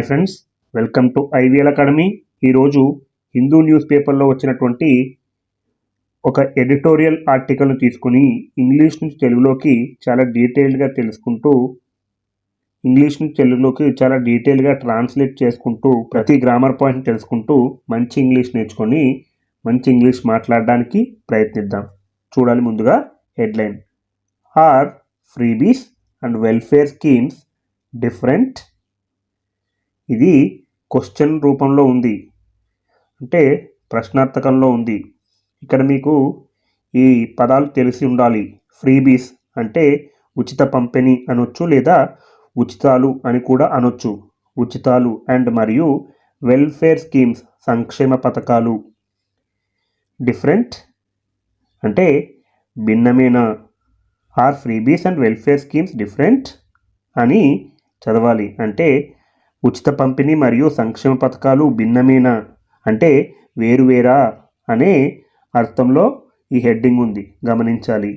Hi friends welcome to IVL academy. ఈరోజు Hindu news పేపర్లో వచ్చినటువంటి ఒక ఎడిటోరియల్ ఆర్టికల్ను తీసుకుని ఇంగ్లీష్ నుంచి తెలుగులోకి చాలా డీటెయిల్డ్గా తెలుసుకుంటూ ఇంగ్లీష్ నుంచి తెలుగులోకి చాలా డీటెయిల్గా ట్రాన్స్లేట్ చేసుకుంటూ ప్రతి గ్రామర్ పాయింట్ తెలుసుకుంటూ మంచి ఇంగ్లీష్ నేర్చుకొని మంచి ఇంగ్లీష్ మాట్లాడడానికి ప్రయత్నిద్దాం. చూడాలి ముందుగా headline. Are freebies and welfare schemes different ఇది క్వశ్చన్ రూపంలో ఉంది. అంటే ప్రశ్నార్థకంలో ఉంది. ఇక్కడ మీకు ఈ పదాలు తెలిసి ఉండాలి. ఫ్రీబీస్ అంటే ఉచిత పంపిణీ అనొచ్చు లేదా ఉచితాలు అని కూడా అనొచ్చు. ఉచితాలు అండ్ మరియు వెల్ఫేర్ స్కీమ్స్ సంక్షేమ పథకాలు. డిఫరెంట్ అంటే భిన్నమైన? Are freebies and welfare schemes different అని చదవాలి. అంటే ఉచిత పంపిణీ మరియు సంక్షేమ పథకాలు భిన్నమైన? అంటే వేరువేరా అనే అర్థంలో ఈ హెడ్డింగ్ ఉంది. గమనించాలి.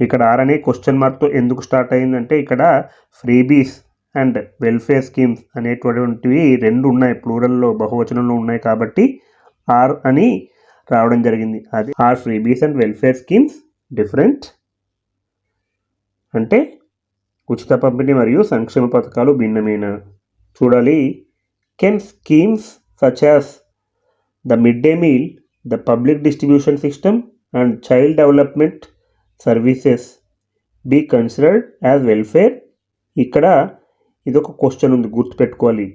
ఇక్కడ ఆర్ అనే క్వశ్చన్ మార్క్తో ఎందుకు స్టార్ట్ అయిందంటే ఇక్కడ ఫ్రీబీస్ అండ్ వెల్ఫేర్ స్కీమ్స్ అనేటువంటివి రెండు ఉన్నాయి. ప్లూరల్లో బహువచనంలో ఉన్నాయి కాబట్టి ఆర్ అని రావడం జరిగింది. అది are freebies and welfare schemes different. అంటే ఉచిత పంపిణీ మరియు సంక్షేమ పథకాలు భిన్నమైన? చూడాలి. Can schemes such as the mid day meal the public distribution system and child development services be considered as welfare ఇక్కడ ఇది ఒక క్వశ్చన్ ఉంది గుర్తుపెట్టుకోవాలి.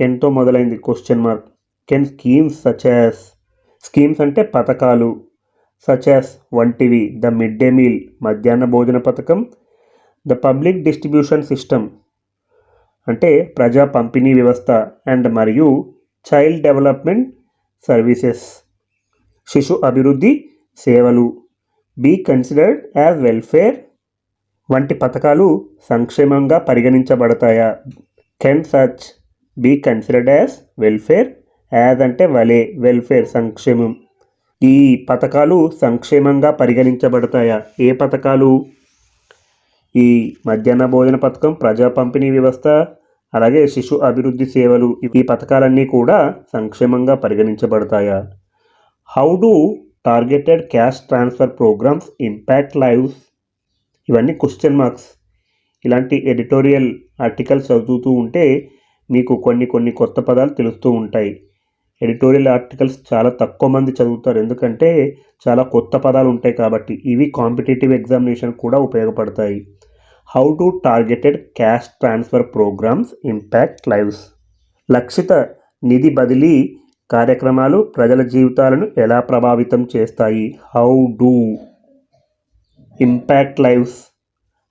కెన్తో మొదలైంది question mark can schemes such as schemes అంటే పథకాలు సచ్ యాజ్ వంటివి ద మిడ్ డే మీల్ మధ్యాహ్న భోజన పథకం ద పబ్లిక్ డిస్ట్రిబ్యూషన్ సిస్టమ్ అంటే ప్రజా పంపిణీ వ్యవస్థ అండ్ మరియు చైల్డ్ డెవలప్మెంట్ సర్వీసెస్. శిశు అభివృద్ధి సేవలు. బీ కన్సిడర్డ్ యాజ్ వెల్ఫేర్ వంటి పథకాలు సంక్షేమంగా పరిగణించబడతాయా? Can such be considered as welfare? As అంటే వలే వెల్ఫేర్ సంక్షేమం. ఈ పథకాలు సంక్షేమంగా పరిగణించబడతాయా? ఏ పథకాలు? ఈ మధ్యాహ్న భోజన పథకం ప్రజా పంపిణీ వ్యవస్థ అలాగే శిశు అభివృద్ధి సేవలు ఈ పథకాలన్నీ కూడా సంక్షేమంగా పరిగణించబడతాయా? How do targeted cash transfer programmes impact lives ఇవన్నీ క్వశ్చన్ మార్క్స్ ఇలాంటి ఎడిటోరియల్ ఆర్టికల్స్ చదువుతూ ఉంటే మీకు కొన్ని కొన్ని కొత్త పదాలు తెలుస్తూ ఉంటాయి. ఎడిటోరియల్ ఆర్టికల్స్ చాలా తక్కువ మంది చదువుతారు. ఎందుకంటే చాలా కొత్త పదాలు ఉంటాయి కాబట్టి ఇవి కాంపిటేటివ్ ఎగ్జామినేషన్ కూడా ఉపయోగపడతాయి. How to targeted cash transfer programmes impact lives లక్షిత నిధి బదిలీ కార్యక్రమాలు ప్రజల జీవితాలను ఎలా ప్రభావితం చేస్తాయి? How do impact lives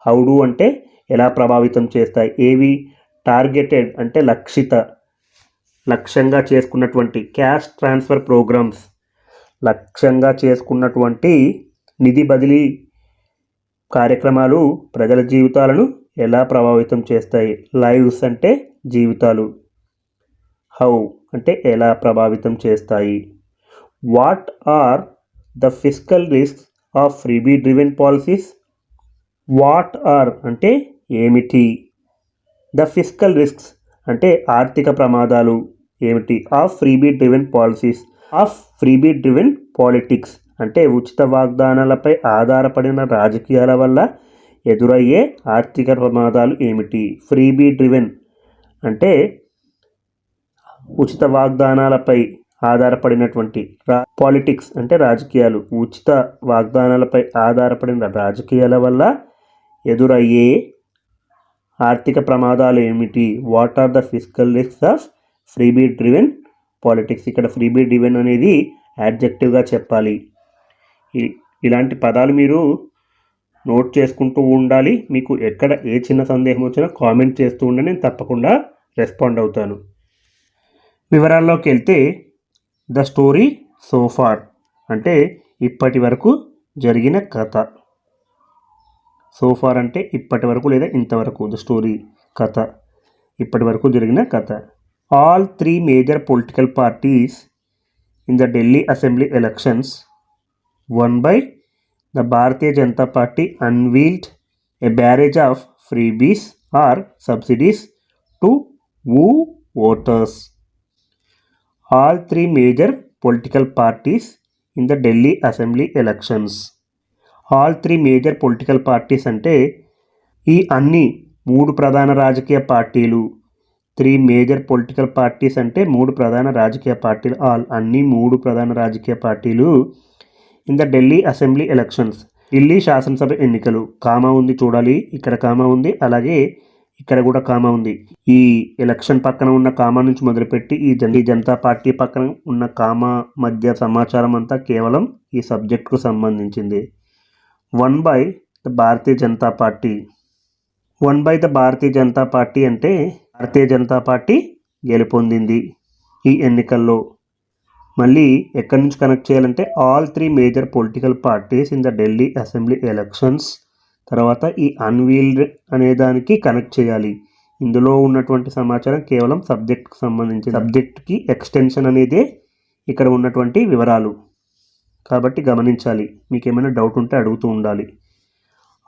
how do అంటే ఎలా ప్రభావితం చేస్తాయి? ఏవి టార్గెటెడ్ అంటే లక్షిత లక్ష్యంగా చేసుకున్నటువంటి క్యాష్ ట్రాన్స్ఫర్ ప్రోగ్రామ్స్ లక్ష్యంగా చేసుకున్నటువంటి నిధి బదిలీ కార్యక్రమాలు ప్రజల జీవితాలను ఎలా ప్రభావితం చేస్తాయి? లైవ్స్ అంటే జీవితాలు. హౌ అంటే ఎలా ప్రభావితం చేస్తాయి? What are the physical risk of freebie driven policies? What are అంటే ఏమిటి? ద ఫిజికల్ రిస్క్స్ అంటే ఆర్థిక ప్రమాదాలు. ఏమిటి? Of freebie driven policies. Of freebie driven politics. అంటే ఉచిత వాగ్దానాలపై ఆధారపడిన రాజకీయాల వల్ల ఎదురయ్యే ఆర్థిక ప్రమాదాలు ఏమిటి? ఫ్రీబీ డ్రివెన్ అంటే ఉచిత వాగ్దానాలపై ఆధారపడినటువంటి రా పాలిటిక్స్ అంటే రాజకీయాలు. ఉచిత వాగ్దానాలపై ఆధారపడిన రాజకీయాల వల్ల ఎదురయ్యే ఆర్థిక ప్రమాదాలు ఏమిటి? What are the physical risks of freebie driven? Politics ఇక్కడ ఫ్రీబీ డ్రివెన్ అనేది యాడ్జెక్టివ్గా చెప్పాలి. ఇలాంటి పదాలు మీరు నోట్ చేసుకుంటూ ఉండాలి. మీకు ఎక్కడ ఏ చిన్న సందేహం వచ్చినా కామెంట్ చేస్తూ ఉండే నేను తప్పకుండా రెస్పాండ్ అవుతాను. వివరాల్లోకి వెళ్తే ద స్టోరీ సోఫార్ అంటే ఇప్పటి వరకు జరిగిన కథ. సోఫార్ అంటే ఇప్పటి వరకు లేదా ఇంతవరకు ద స్టోరీ కథ. ఇప్పటి వరకు జరిగిన కథ. All three major political parties in the Delhi assembly elections won by the Bharatiya Janata Party unveiled a barrage of freebies or subsidies to woo voters. All three major political parties in the Delhi Assembly elections. All three major political parties అంటే ఈ అన్ని మూడు ప్రధాన రాజకీయ పార్టీలు three major political parties అంటే మూడు ప్రధాన రాజకీయ పార్టీలు ఆల్ అన్ని మూడు ప్రధాన రాజకీయ పార్టీలు in the Delhi assembly elections. Delhi శాసనసభ ఎన్నికలు. కామా ఉంది చూడాలి. ఇక్కడ కామా ఉంది. అలాగే ఇక్కడ కూడా కామా ఉంది. ఈ ఎలక్షన్ పక్కన ఉన్న కామా నుంచి మొదలుపెట్టి ఈ జండీ జనతా పార్టీ పక్కన ఉన్న కామా మధ్య సమాచారం అంతా కేవలం ఈ సబ్జెక్ట్కు సంబంధించింది. Won by the Bharatiya Janata Party. Won by the Bharatiya Janata Party అంటే భారతీయ జనతా పార్టీ గెలుపొందింది ఈ ఎన్నికల్లో. మళ్ళీ ఎక్కడి నుంచి కనెక్ట్ చేయాలంటే all three major political parties in the Delhi assembly elections తర్వాత ఈ అన్వీల్డ్ అనే దానికి కనెక్ట్ చేయాలి. ఇందులో ఉన్నటువంటి సమాచారం కేవలం సబ్జెక్ట్కి సంబంధించి సబ్జెక్ట్కి ఎక్స్టెన్షన్ అనేదే ఇక్కడ ఉన్నటువంటి వివరాలు. కాబట్టి గమనించాలి. మీకు ఏమైనా డౌట్ ఉంటే అడుగుతూ ఉండాలి.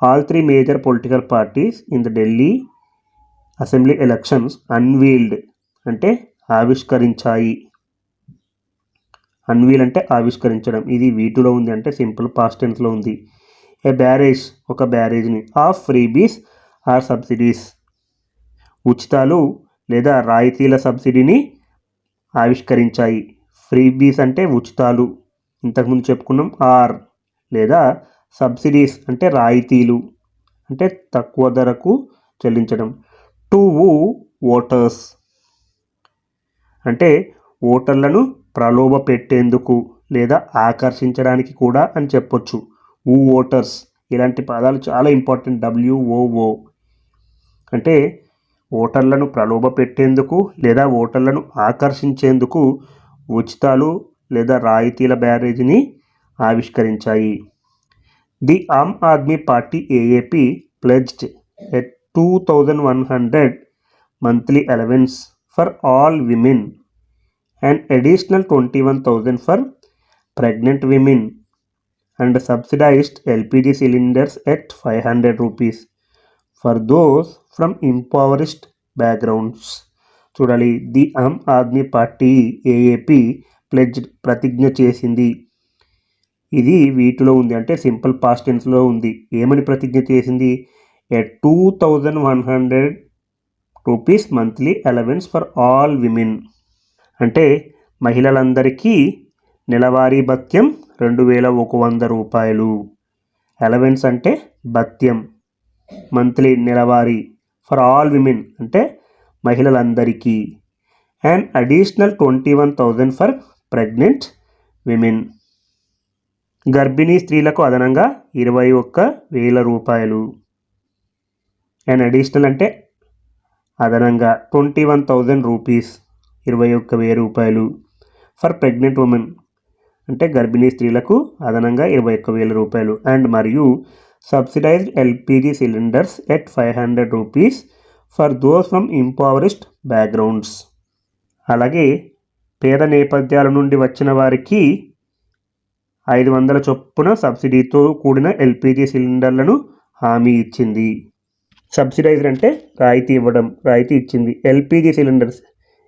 All three major political parties in the Delhi assembly elections unveiled అంటే ఆవిష్కరించాయి. అన్వీల్ అంటే ఆవిష్కరించడం. ఇది వీటిలో ఉంది అంటే సింపుల్ పాస్ట్ టెన్స్లో ఉంది. A barrage? ఒక బ్యారేజ్ని. Of freebies or subsidies. ఉచితాలు లేదా రాయితీల సబ్సిడీని ఆవిష్కరించాయి. ఫ్రీబీస్ అంటే ఉచితాలు. ఇంతకుముందు చెప్పుకున్నాం ఆర్ లేదా సబ్సిడీస్ అంటే రాయితీలు. అంటే తక్కువ ధరకు చెల్లించడం. To voters. అంటే ఓటర్లను ప్రలోభ పెట్టేందుకు లేదా ఆకర్షించడానికి కూడా అని చెప్పొచ్చు. ఊ ఓటర్స్ ఇలాంటి పదాలు చాలా ఇంపార్టెంట్. డబ్ల్యూఓఓ అంటే ఓటర్లను ప్రలోభ పెట్టేందుకు లేదా ఓటర్లను ఆకర్షించేందుకు ఉచితాలు లేదా రాయితీల బ్యారేజీని ఆవిష్కరించాయి. The Aam Aadmi Party AAP pledged at two thousand one hundred monthly allowance for all women and additional twenty one thousand for pregnant women and subsidised LPG cylinders at five hundred rupees for those from impoverished backgrounds చూడాలి the Aam Aadmi Party AAP pledge ప్రతిజ్ఞ చేసింది. ఇది వీటిలో ఉంది అంటే simple పాస్టెన్స్లో ఉంది. ఏమని ప్రతిజ్ఞ చేసింది? A two thousand one hundred rupees monthly allowance for all women అంటే మహిళలందరికీ నెలవారీ భత్యం రెండు వేల ఒక వంద రూపాయలు. అలవెన్స్ అంటే భత్యం. మంత్లీ నెలవారీ ఫర్ ఆల్ విమెన్ అంటే మహిళలందరికీ. And additional twenty one thousand for pregnant women గర్భిణీ స్త్రీలకు అదనంగా ఇరవై ఒక్క వేల రూపాయలు. అండ్ అడిషనల్ అంటే అదనంగా ట్వంటీ వన్ థౌజండ్ రూపీస్ ఇరవై ఒక్క వెయ్యి రూపాయలు. ఫర్ ప్రెగ్నెంట్ ఉమెన్ అంటే గర్భిణీ స్త్రీలకు అదనంగా ఇరవై ఒక్క వేల రూపాయలు. అండ్ మరియు subsidised LPG cylinders at five hundred rupees for those from impoverished backgrounds అలాగే పేద నేపథ్యాల నుండి వచ్చిన వారికి ఐదు వందల చొప్పున సబ్సిడీతో కూడిన ఎల్పిజి సిలిండర్లను హామీ ఇచ్చింది. సబ్సిడైజర్ అంటే రాయితీ ఇవ్వడం రాయితీ ఇచ్చింది. ఎల్పిజి సిలిండర్స్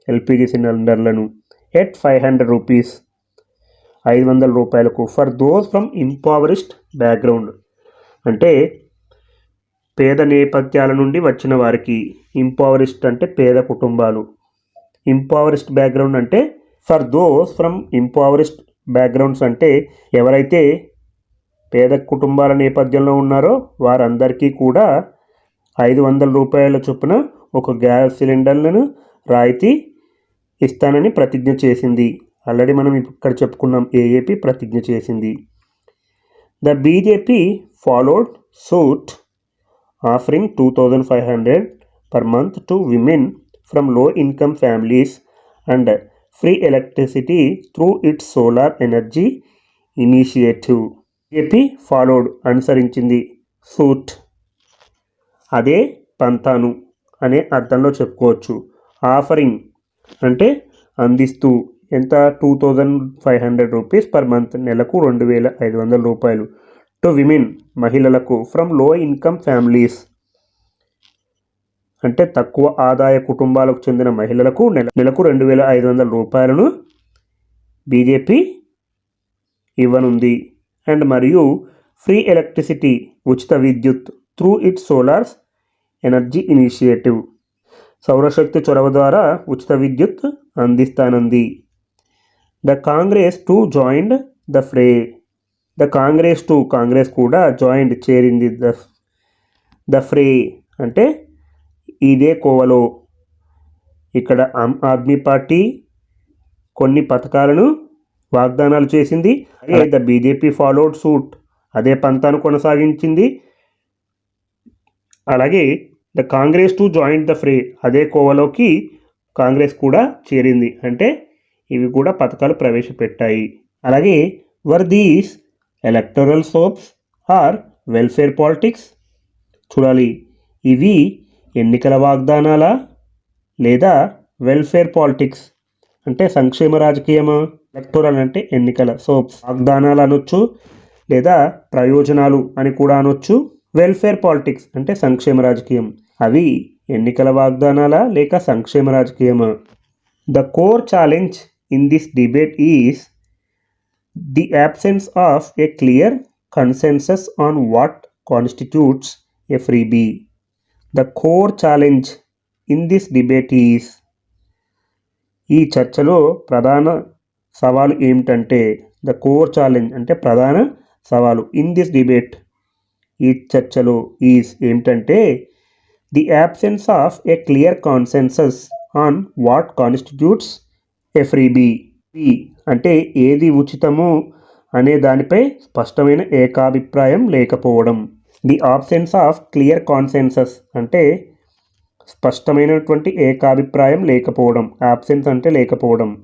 ఎల్పిజి సిలిండర్లను ఎట్ ఫైవ్ హండ్రెడ్ రూపీస్ ఐదు వందల రూపాయలకు for those from impoverished background. అంటే పేద నేపథ్యాల నుండి వచ్చిన వారికి ఇంపావరిస్ట్ అంటే పేద కుటుంబాలు. ఇంపావరిస్ట్ బ్యాక్గ్రౌండ్ అంటే for those from impoverished backgrounds అంటే ఎవరైతే పేద కుటుంబాల నేపథ్యంలో ఉన్నారో వారందరికీ కూడా ఐదు వందల రూపాయల చొప్పున ఒక గ్యాస్ సిలిండర్లను రాయితీ ఇస్తానని ప్రతిజ్ఞ చేసింది. ఆల్రెడీ మనం ఇక్కడ చెప్పుకున్నాం ఏఏపీ ప్రతిజ్ఞ చేసింది. The BJP followed suit offering two thousand five hundred per month to women ఫ్రమ్లో income families and free electricity through its solar energy initiative AP followed అనుసరించింది. Suit అదే పంతాను అనే అర్థంలో చెప్పుకోవచ్చు. ఆఫరింగ్ అంటే అందిస్తూ ఎంత? Two thousand five hundred rupees per month నెలకు రెండు వేల ఐదు వందల రూపాయలు. టు విమెన్ మహిళలకు ఫ్రమ్లో ఇన్కమ్ ఫ్యామిలీస్ అంటే తక్కువ ఆదాయ కుటుంబాలకు చెందిన మహిళలకు నెల నెలకు రెండు వేల ఐదు వందల రూపాయలను బీజేపీ ఇవ్వనుంది. అండ్ మరియు ఫ్రీ ఎలక్ట్రిసిటీ ఉచిత విద్యుత్ through it solars energy initiative సౌరశక్తి చొరవ ద్వారా ఉచిత విద్యుత్ అందిస్తానంది. The Congress too joined the fray the Congress too Congress కూడా జాయింట్ చేరింది ద ద ఫ్రే అంటే ఇదే కోవలో. ఇక్కడ ఆమ్ ఆద్మీ పార్టీ కొన్ని పథకాలను వాగ్దానాలు చేసింది. అలాగే ద బీజేపీ ఫాలోడ్ సూట్ అదే పంతాను కొనసాగించింది. అలాగే the Congress too joined the fray అదే కోవలోకి కాంగ్రెస్ కూడా చేరింది. అంటే ఇవి కూడా పథకాలు ప్రవేశపెట్టాయి. అలాగే were these electoral sops or welfare politics? చూడాలి. ఇవి ఎన్నికల వాగ్దానాలా? లేదా వెల్ఫేర్ పాలిటిక్స్? అంటే సంక్షేమ రాజకీయమా? ఎలక్టోరల్ అంటే ఎన్నికల సోప్స్. వాగ్దానాలు అనొచ్చు లేదా ప్రయోజనాలు అని కూడా అనొచ్చు. వెల్ఫేర్ పాలిటిక్స్ అంటే సంక్షేమ రాజకీయం. అవి ఎన్నికల వాగ్దానాలా లేక సంక్షేమ రాజకీయమా? The core challenge in this debate is the absence of a clear consensus on what constitutes a freebie the core challenge in this debate is ఈ చర్చలో ప్రధాన సవాలు ఏమిటంటే ద కోర్ ఛాలెంజ్ అంటే ప్రధాన సవాలు. ఇన్ దిస్ డిబేట్ ఈ చర్చలో ఈస్ ఏమిటంటే the absence of a clear consensus on what constitutes a freebie be అంటే ఏది ఉచితము అనే దానిపై స్పష్టమైన ఏకాభిప్రాయం లేకపోవడం. The absence of clear consensus అంటే స్పష్టమైనటువంటి ఏకాభిప్రాయం లేకపోవడం. ఆబ్సెన్స్ అంటే లేకపోవడం.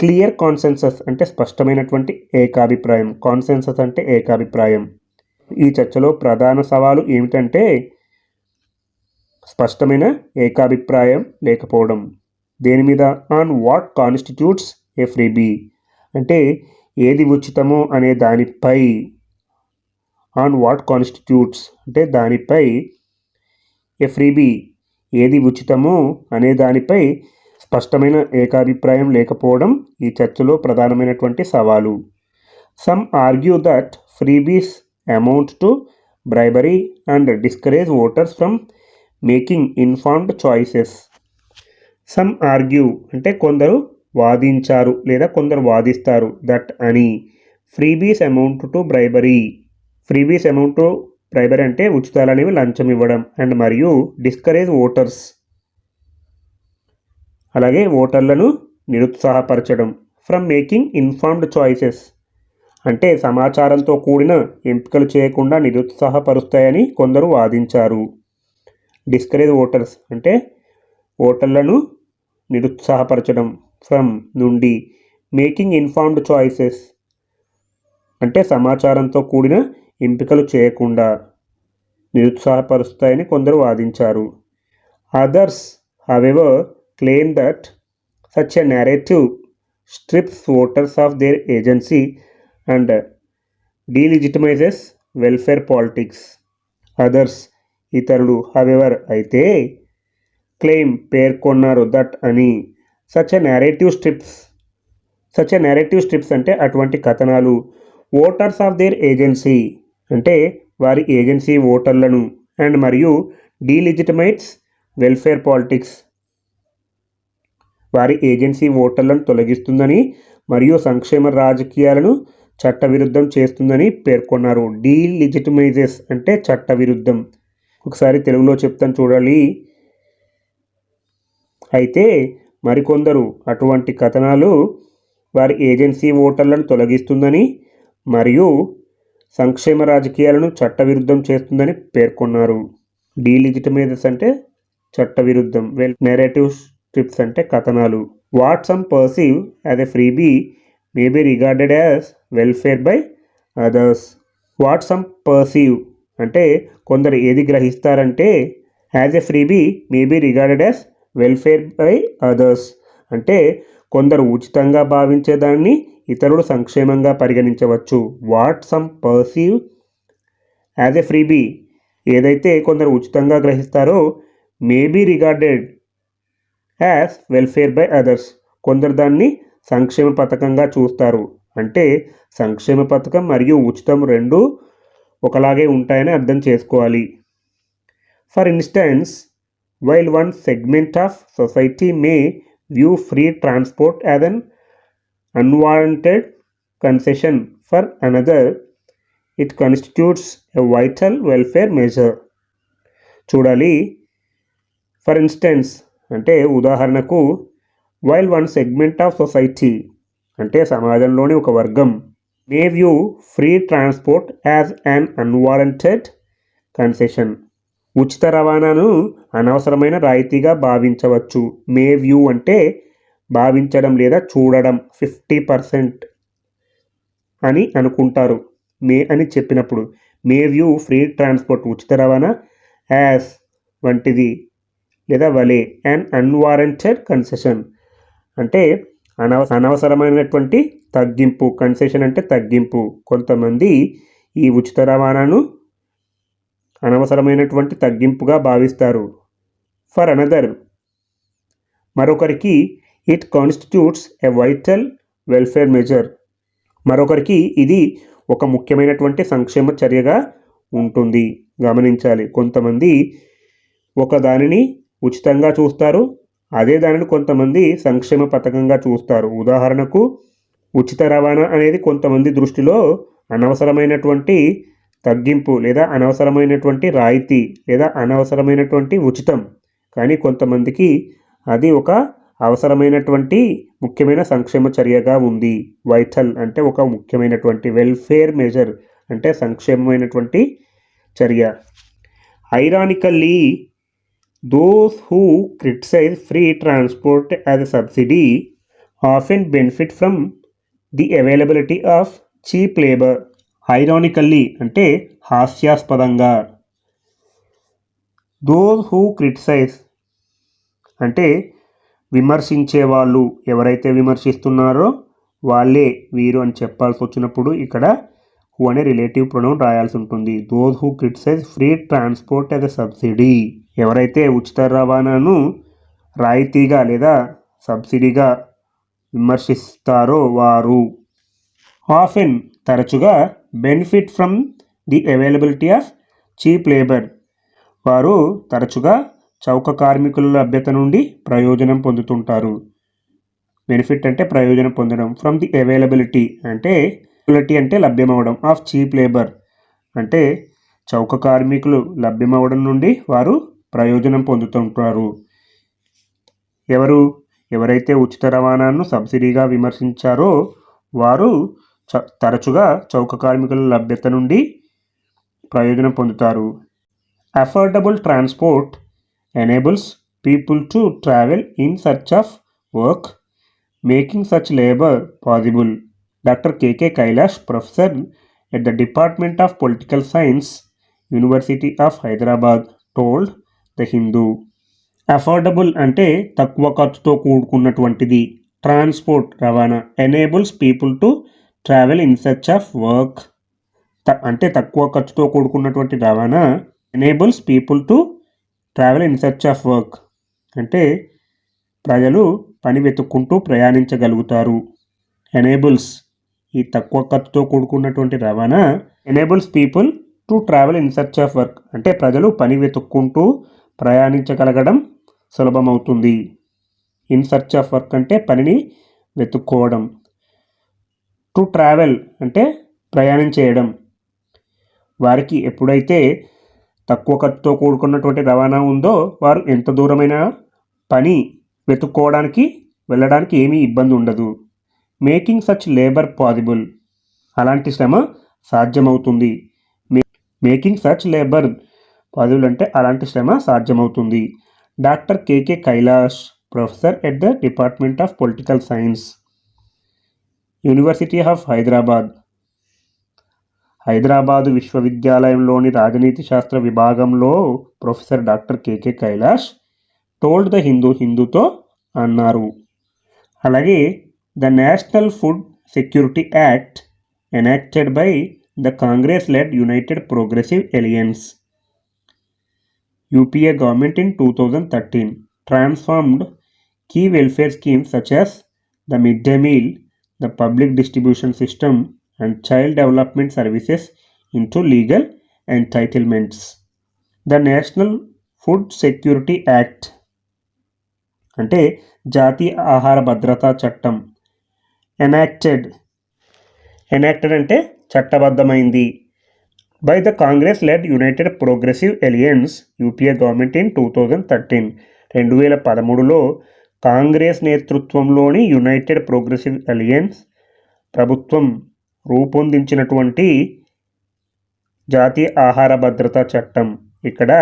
క్లియర్ కాన్సెన్సస్ అంటే స్పష్టమైనటువంటి ఏకాభిప్రాయం. కాన్సెన్సస్ అంటే ఏకాభిప్రాయం. ఈ చర్చలో ప్రధాన సవాలు ఏమిటంటే స్పష్టమైన ఏకాభిప్రాయం లేకపోవడం. దేని మీద? On what constitutes a freebie అంటే ఏది ఉచితమో అనే దానిపై. On what constitutes? అంటే దానిపై. ఏ ఫ్రీబీ ఏది ఉచితమో అనే దానిపై స్పష్టమైన ఏకాభిప్రాయం లేకపోవడం ఈ చర్చలో ప్రధానమైనటువంటి సవాలు. Some argue that freebies amount to bribery and discourage voters from making informed choices some argue అంటే కొందరు వాదించారు లేదా కొందరు వాదిస్తారు. దట్ అని. Freebies amount to bribery freebies amount to bribery అంటే ఉచితాలు అనేవి లంచం ఇవ్వడం. అండ్ మరియు డిస్కరేజ్ ఓటర్స్ అలాగే ఓటర్లను నిరుత్సాహపరచడం. ఫ్రమ్ మేకింగ్ ఇన్ఫార్మ్డ్ చాయిసెస్ అంటే సమాచారంతో కూడిన ఎంపికలు చేయకుండా నిరుత్సాహపరుస్తాయని కొందరు వాదించారు. డిస్కరేజ్ ఓటర్స్ అంటే ఓటర్లను నిరుత్సాహపరచడం ఫ్రమ్ నుండి మేకింగ్ ఇన్ఫార్మ్డ్ చాయిసెస్ అంటే సమాచారంతో కూడిన ఎంపికలు చేయకుండా నిరుత్సాహపరుస్తాయని కొందరు వాదించారు. Others however claim that such a narrative strips voters of their agency and delegitimises welfare politics others ఇతరులు హవెవర్ అయితే క్లెయిమ్ పేర్కొన్నారు దట్ అని. Such a narrative strips such a narrative strips అంటే అటువంటి కథనాలు. ఓటర్స్ ఆఫ్ దేర్ ఏజెన్సీ అంటే వారి agency ఓటర్లను అండ్ మరియు డీలిజిటమైట్స్ వెల్ఫేర్ పాలిటిక్స్ వారి ఏజెన్సీ ఓటర్లను తొలగిస్తుందని మరియు సంక్షేమ రాజకీయాలను చట్టవిరుద్ధం చేస్తుందని పేర్కొన్నారు. డీలిజిటమైజెస్ అంటే చట్టవిరుద్ధం. ఒకసారి తెలుగులో చెప్తాను చూడాలి అయితే మరికొందరు అటువంటి కథనాలు వారి ఏజెన్సీ ఓటర్లను తొలగిస్తుందని మరియు సంక్షేమ రాజకీయాలను చట్టవిరుద్ధం చేస్తుందని పేర్కొన్నారు. డీలిజిటమైజెస్ అంటే చట్టవిరుద్ధం వెల్ నెరేటివ్ స్ట్రిప్స్ అంటే కథనాలు. What some perceive as a freebie may be regarded as welfare by others. What some perceive అంటే కొందరు ఏది గ్రహిస్తారంటే as a freebie may be regarded as welfare by others అంటే కొందరు ఉచితంగా భావించేదాన్ని ఇతరులు సంక్షేమంగా పరిగణించవచ్చు. What some perceive as a freebie ఏదైతే కొందరు ఉచితంగా గ్రహిస్తారో may be regarded as welfare by others కొందరు దాన్ని సంక్షేమ పథకంగా చూస్తారు. అంటే సంక్షేమ పథకం మరియు ఉచితం రెండు ఒకలాగే ఉంటాయని అర్థం చేసుకోవాలి. For instance while one segment of society may view free transport as an unwanted concession for another it constitutes a vital welfare measure చూడాలి. ఫర్ ఇన్స్టెన్స్ అంటే ఉదాహరణకు while one segment of society అంటే సమాజంలోని ఒక వర్గం may view free transport as an unwarranted concession ఉచిత రవాణాను అనవసరమైన రాయితీగా భావించవచ్చు. మే వ్యూ అంటే భావించడం లేదా చూడడం ఫిఫ్టీ పర్సెంట్ అని అనుకుంటారు. మే అని చెప్పినప్పుడు మే వ్యూ ఫ్రీ ట్రాన్స్పోర్ట్ ఉచిత రవాణా యాజ్ వంటిది లేదా వలే అండ్ అన్వారంటెడ్ కన్సెషన్ అంటే అనవ అనవసరమైనటువంటి తగ్గింపు కన్సెషన్ అంటే తగ్గింపు. కొంతమంది ఈ ఉచిత రవాణాను అనవసరమైనటువంటి తగ్గింపుగా భావిస్తారు. ఫర్ అనదర్ మరొకరికి it constitutes a vital welfare measure మరొకరికి ఇది ఒక ముఖ్యమైనటువంటి సంక్షేమ చర్యగా ఉంటుంది. గమనించాలి. కొంతమంది ఒక దానిని ఉచితంగా చూస్తారు అదే దానిని కొంతమంది సంక్షేమ పథకంగా చూస్తారు. ఉదాహరణకు ఉచిత రవాణా అనేది కొంతమంది దృష్టిలో అనవసరమైనటువంటి తగ్గింపు లేదా అనవసరమైనటువంటి రాయితీ లేదా అనవసరమైనటువంటి ఉచితం. కానీ కొంతమందికి అది ఒక అవసరమైనటువంటి ముఖ్యమైన సంక్షేమ చర్యగా ఉంది. వైటల్ అంటే ఒక ముఖ్యమైనటువంటి వెల్ఫేర్ మెజర్ అంటే సంక్షేమమైనటువంటి చర్య. Ironically those who criticise free transport as a subsidy often benefit from the availability of cheap labour ironically అంటే హాస్యాస్పదంగా. దోస్ హూ క్రిటిసైజ్ అంటే విమర్శించే వాళ్ళు ఎవరైతే విమర్శిస్తున్నారో వాళ్ళే వీరు అని చెప్పాల్సి వచ్చినప్పుడు ఇక్కడ హూ అనే రిలేటివ్ ప్రొనౌన్ రాయాల్సి ఉంటుంది. Those who criticise free transport as a subsidy ఎవరైతే ఉచిత రవాణాను రాయితీగా లేదా సబ్సిడీగా విమర్శిస్తారో వారు. ఆఫెన్ తరచుగా benefit from the availability of cheap labour. వారు తరచుగా చౌక కార్మికుల లభ్యత నుండి ప్రయోజనం పొందుతుంటారు. బెనిఫిట్ అంటే ప్రయోజనం పొందడం. ఫ్రమ్ ది అవైలబిలిటీ అంటే అవైలబిలిటీ అంటే లభ్యమవడం. ఆఫ్ చీప్ లేబర్ అంటే చౌక కార్మికులు లభ్యమవడం నుండి వారు ప్రయోజనం పొందుతుంటారు. ఎవరు ఎవరైతే ఉచిత రవాణాను సబ్సిడీగా విమర్శించారో వారు చ తరచుగా చౌక కార్మికుల లభ్యత నుండి ప్రయోజనం పొందుతారు. Affordable transport enables people to travel in search of work making such labour possible doctor KK Kailash professor at the department of political science university of Hyderabad told the Hindu. Affordable అంటే తక్కువ ఖర్చుతో కూడుకున్నటువంటిది. Transport రవాణా. Enables people to travel in search of work అంటే తక్కువ ఖర్చుతో కూడుకున్నటువంటి రవాణా. Enables people to travel in search of work అంటే ప్రజలు పని వెతుక్కుంటూ ప్రయాణించగలుగుతారు. ఎనేబుల్స్ ఈ తక్కువ ఖర్చుతో కూడుకున్నటువంటి రవాణా. Enables people to travel in search of work అంటే ప్రజలు పని వెతుక్కుంటూ ప్రయాణించగలగడం సులభమవుతుంది. ఇన్ సర్చ్ ఆఫ్ వర్క్ అంటే పనిని వెతుక్కోవడం. టు ట్రావెల్ అంటే ప్రయాణం చేయడం. వారికి ఎప్పుడైతే తక్కువ ఖర్చుతో కూడుకున్నటువంటి రవాణా ఉందో వారు ఎంత దూరమైన పని వెతుక్కోవడానికి వెళ్ళడానికి ఏమీ ఇబ్బంది ఉండదు. Making such labour possible. అలాంటి శ్రమ సాధ్యమవుతుంది. మేకింగ్ సచ్ లేబర్ పదవులంటే అలాంటి శ్రమ సాధ్యమవుతుంది. Doctor KK Kailash professor at the department of political science university of Hyderabad. Hyderabad విశ్వవిద్యాలయంలోని రాజనీతి శాస్త్ర విభాగంలో professor doctor KK Kailash told the Hindu హిందూతో అన్నారు. అలాగే the national food security act enacted by the Congress led united progressive alliance UPA government in 2013 transformed key welfare schemes such as the midday meal, the public distribution system, and child development services into legal entitlements. The National Food Security Act అంటే జాతీయ ఆహార భద్రతా చట్టం enacted enacted అంటే చట్టబద్ధమైంది by the Congress led united progressive alliance UPA government in two thousand thirteen రెండు వేల పదమూడులో కాంగ్రెస్ నేతృత్వంలోని యునైటెడ్ ప్రోగ్రెసివ్ అలియన్స్ ప్రభుత్వం రూపొందించినటువంటి జాతీయ ఆహార భద్రతా చట్టం ఇక్కడ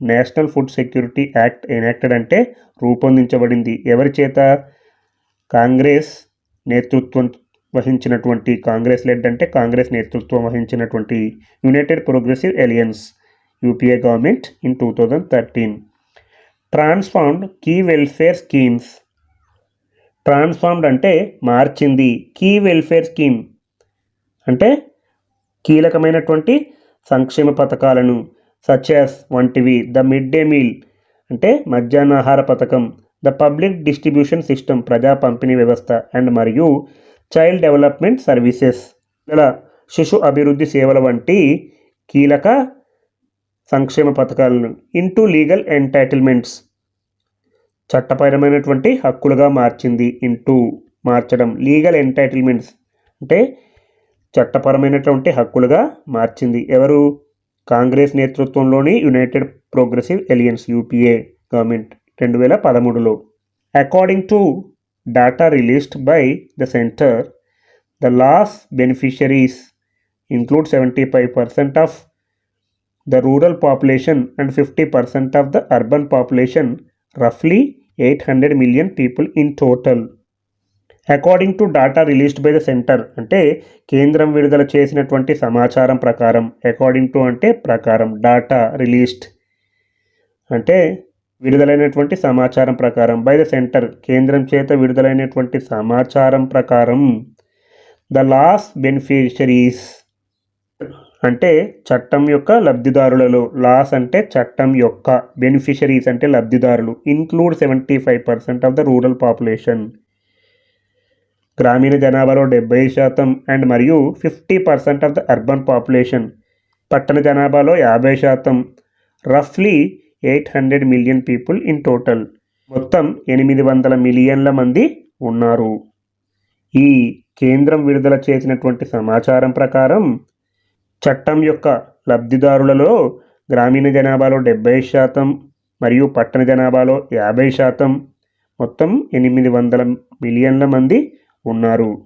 national food security act enacted అంటే రూపొందించబడింది. ఎవరి చేత? కాంగ్రెస్ నేతృత్వం వహించినటువంటి కాంగ్రెస్ లెడ్ అంటే కాంగ్రెస్ నేతృత్వం వహించినటువంటి united progressive alliance UPA government in two thousand thirteen transformed key welfare schemes transformed అంటే మార్చింది. కీ వెల్ఫేర్ స్కీమ్ అంటే కీలకమైనటువంటి సంక్షేమ పథకాలను సచ్యాస్ వంటివి ద మిడ్ డే మీల్ అంటే మధ్యాహ్నాహార పథకం ద పబ్లిక్ డిస్ట్రిబ్యూషన్ సిస్టమ్ ప్రజా పంపిణీ వ్యవస్థ అండ్ మరియు చైల్డ్ డెవలప్మెంట్ సర్వీసెస్ ఇలా శిశు అభివృద్ధి సేవల వంటి కీలక సంక్షేమ పథకాలను ఇంటూ లీగల్ ఎంటైటిల్మెంట్స్ చట్టపరమైనటువంటి హక్కులుగా మార్చింది. ఇంటూ మార్చడం. లీగల్ ఎంటైటిల్మెంట్స్ అంటే చట్టపరమైనటువంటి హక్కులుగా మార్చింది. ఎవరు? కాంగ్రెస్ నేతృత్వంలోని united progressive alliance UPA government రెండు వేల పదమూడులో. According to data released by the centre the law's beneficiaries include seventy five percent of the rural population and fifty percent of the urban population రఫ్లీ eight hundred million people in total according to data released by the centre అంటే కేంద్రం విడుదల చేసినటువంటి సమాచారం ప్రకారం according to అంటే ప్రకారం data released అంటే విడుదలైనటువంటి సమాచారం ప్రకారం బై ద సెంటర్ కేంద్రం చేత విడుదలైనటువంటి సమాచారం ప్రకారం ద లాస్ బెనిఫిషరీస్ అంటే చట్టం యొక్క లబ్ధిదారులలో లాస్ అంటే చట్టం యొక్క బెనిఫిషరీస్ అంటే లబ్ధిదారులు include seventy five percent of the rural population గ్రామీణ జనాభాలో డెబ్బై శాతం అండ్ మరియు fifty percent of the urban population పట్టణ జనాభాలో యాభై శాతం. రఫ్లీ eight hundred million people in total. మొత్తం ఎనిమిది వందల మిలియన్ల మంది ఉన్నారు. ఈ కేంద్రం విడుదల చేసినటువంటి సమాచారం ప్రకారం చట్టం యొక్క లబ్ధిదారులలో గ్రామీణ జనాభాలో డెబ్బై శాతం మరియు పట్టణ జనాభాలో యాభై శాతం. మొత్తం ఎనిమిది వందల మిలియన్ల మంది ఉన్నారు.